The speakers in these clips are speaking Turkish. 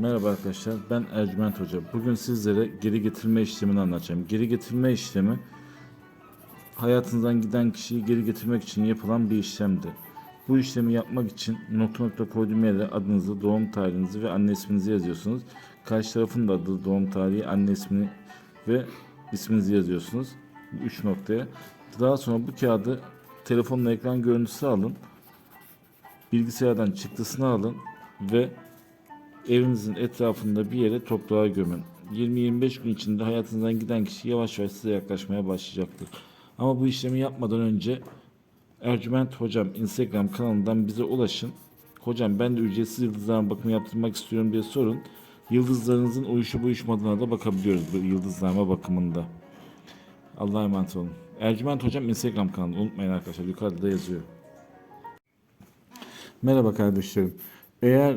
Merhaba arkadaşlar, ben Ercüment Hoca. Bugün sizlere geri getirme işlemini anlatacağım. Geri getirme işlemi, hayatınızdan giden kişiyi geri getirmek için yapılan bir işlemdir. Bu işlemi yapmak için nokta nokta koyduğum yere adınızı, doğum tarihinizi ve anne isminizi yazıyorsunuz. Karşı tarafın da adı, doğum tarihi, anne ismini ve isminizi yazıyorsunuz. Üç noktaya. Daha sonra bu kağıdı telefonla ekran görüntüsü alın. Bilgisayardan çıktısını alın ve evinizin etrafında bir yere toprağa gömün. 20-25 gün içinde hayatınızdan giden kişi yavaş yavaş size yaklaşmaya başlayacaktır. Ama bu işlemi yapmadan önce Ercüment Hocam Instagram kanalından bize ulaşın. Hocam ben de ücretsiz yıldızlarına bakımı yaptırmak istiyorum diye sorun. Yıldızlarınızın uyuşup uyuşmadığına da bakabiliyoruz bu yıldızlarma bakımında. Allah'a emanet olun. Ercüment Hocam Instagram kanalı unutmayın arkadaşlar yukarıda da yazıyor. Merhaba kardeşlerim. Eğer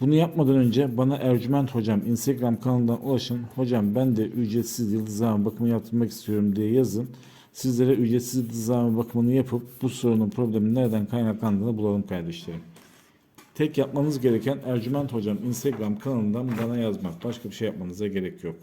Bunu yapmadan önce bana Ercüment Hocam Instagram kanalından ulaşın. Hocam ben de ücretsiz yıldızlama bakımı yaptırmak istiyorum diye yazın. Sizlere ücretsiz yıldızlama bakımını yapıp bu sorunun problemin nereden kaynaklandığını bulalım kardeşlerim. Tek yapmanız gereken Ercüment Hocam Instagram kanalından bana yazmak. Başka bir şey yapmanıza gerek yok.